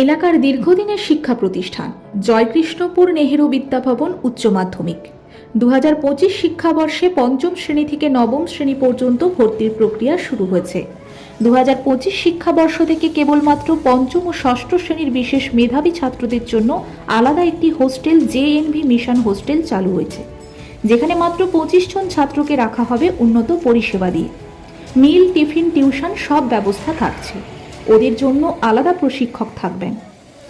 এলাকার দীর্ঘদিনের শিক্ষা প্রতিষ্ঠান, জয়কৃষ্ণপুর নেহেরু বিদ্যাভবন উচ্চ মাধ্যমিক। দু হাজার পঁচিশ শিক্ষাবর্ষে পঞ্চম শ্রেণি থেকে নবম শ্রেণি পর্যন্ত ভর্তির প্রক্রিয়া শুরু হয়েছে। দু হাজার পঁচিশ শিক্ষাবর্ষ থেকে কেবলমাত্র পঞ্চম ও ষষ্ঠ শ্রেণির বিশেষ মেধাবী ছাত্রদের জন্য আলাদা একটি হোস্টেল জেএনভি মিশন হোস্টেল চালু হয়েছে, যেখানে মাত্র পঁচিশ জন ছাত্রকে রাখা হবে উন্নত পরিষেবা দিয়ে। মিল, টিফিন, টিউশন সব ব্যবস্থা থাকছে। ওদের জন্য আলাদা প্রশিক্ষক থাকবেন।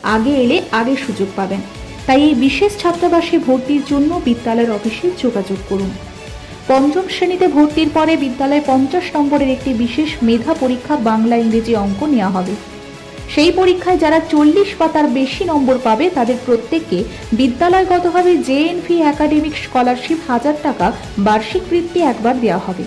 আগে এলে আগে সুযোগ পাবেন। তাই এই বিশেষ ছাত্রাবাসে ভর্তির জন্য বিদ্যালয়ের অফিসে যোগাযোগ করুন। পঞ্চম শ্রেণীতে ভর্তির পরে বিদ্যালয়ে পঞ্চাশ নম্বরের একটি বিশেষ মেধা পরীক্ষা বাংলা ইংরেজি অঙ্ক নেওয়া হবে। সেই পরীক্ষায় যারা চল্লিশ বা তার বেশি নম্বর পাবে, তাদের প্রত্যেককে বিদ্যালয়গতভাবে জেএনভি একাডেমিক স্কলারশিপ হাজার টাকা, বার্ষিক বৃত্তি একবার দেওয়া হবে।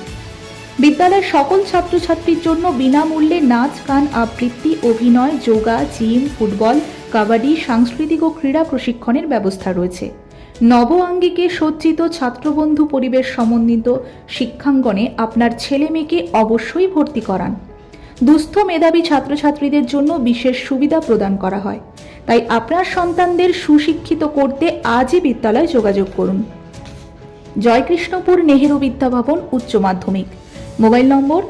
বিদ্যালয়ের সকল ছাত্রছাত্রীর জন্য বিনামূল্যে নাচ, গান, আবৃত্তি, অভিনয়, যোগা, জিম, ফুটবল, কাবাডি, সাংস্কৃতিক ও ক্রীড়া প্রশিক্ষণের ব্যবস্থা রয়েছে। নব আঙ্গিকে সজ্জিত ছাত্রবন্ধু পরিবেশ সমন্বিত শিক্ষাঙ্গনে আপনার ছেলে মেয়েকে অবশ্যই ভর্তি করান। দুস্থ মেধাবী ছাত্রছাত্রীদের জন্য বিশেষ সুবিধা প্রদান করা হয়। তাই আপনার সন্তানদের সুশিক্ষিত করতে আজই বিদ্যালয়ে যোগাযোগ করুন। জয়কৃষ্ণপুর নেহেরু বিদ্যাভবন উচ্চ মাধ্যমিক। Mobile number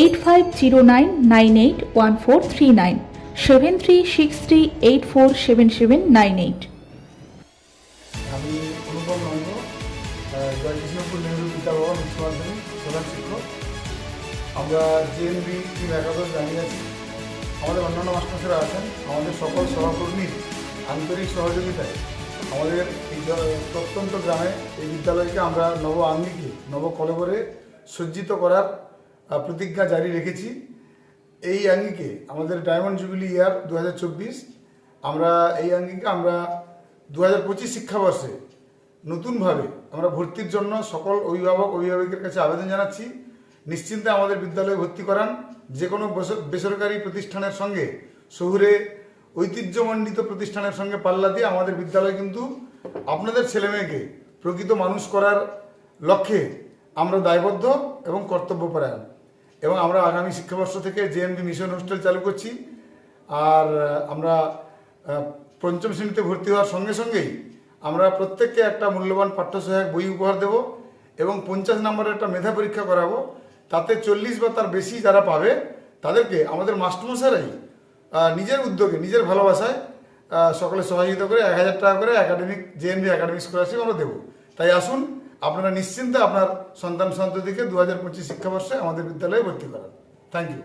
eight five zero nine nine eight one four three nine, seven three six three eight four seven seven nine eight. আমি অনুপম নন্দ জয়কৃষ্ণপুর নেহরু বিদ্যাভবন আমরা জিএনবি টিম একাদশ আছি। আমাদের অন্যান্য মাস্টাররা আছেন। আমাদের সকল সহকর্মীর আন্তরিক সহযোগিতায় আমাদের এই প্রত্যন্ত গ্রামে এই বিদ্যালয়কে আমরা নব আঙ্গিকে, নব কলেবরে সজ্জিত করার প্রতিজ্ঞা জারি রেখেছি। এই আঙ্গিকে আমাদের ডায়মন্ড জুবিলি ইয়ার দু হাজার চব্বিশ, আমরা এই আঙ্গিকে আমরা দু হাজার পঁচিশ শিক্ষাবর্ষে নতুনভাবে আমরা ভর্তির জন্য সকল অভিভাবক, অভিভাবকের কাছে আবেদন জানাচ্ছি। নিশ্চিন্তে আমাদের বিদ্যালয়ে ভর্তি করান। যে কোনো বেসরকারি প্রতিষ্ঠানের সঙ্গে, শহুরে ঐতিহ্যমণ্ডিত প্রতিষ্ঠানের সঙ্গে পাল্লা দিয়ে আমাদের বিদ্যালয় কিন্তু আপনাদের ছেলেমেয়েকে প্রকৃত মানুষ করার লক্ষ্যে আমরা দায়বদ্ধ এবং কর্তব্যপরায়ণ। এবং আমরা আগামী শিক্ষাবর্ষ থেকে জেএমবি মিশন হোস্টেল চালু করছি। আর আমরা পঞ্চম শ্রেণীতে ভর্তি হওয়ার সঙ্গে সঙ্গেই আমরা প্রত্যেককে একটা মূল্যবান পাঠ্য সহায়ক বই উপহার দেব এবং পঞ্চাশ নম্বরের একটা মেধা পরীক্ষা করাবো। তাতে চল্লিশ বা তার বেশি যারা পাবে তাদেরকে আমাদের মাস্টারমশাইরাই আহ, নিজের উদ্যোগে নিজের ভালোবাসায় সকলে সহযোগিতা করে এক হাজার টাকা করে একাডেমিক জেএনবি একাডেমিক স্কলারশিপ আমরা দেবো। তাই আসুন আপনারা নিশ্চিন্তে আপনার সন্তান সন্ততিকে দু হাজার পঁচিশ শিক্ষাবর্ষে আমাদের বিদ্যালয়ে ভর্তি করেন। Thank you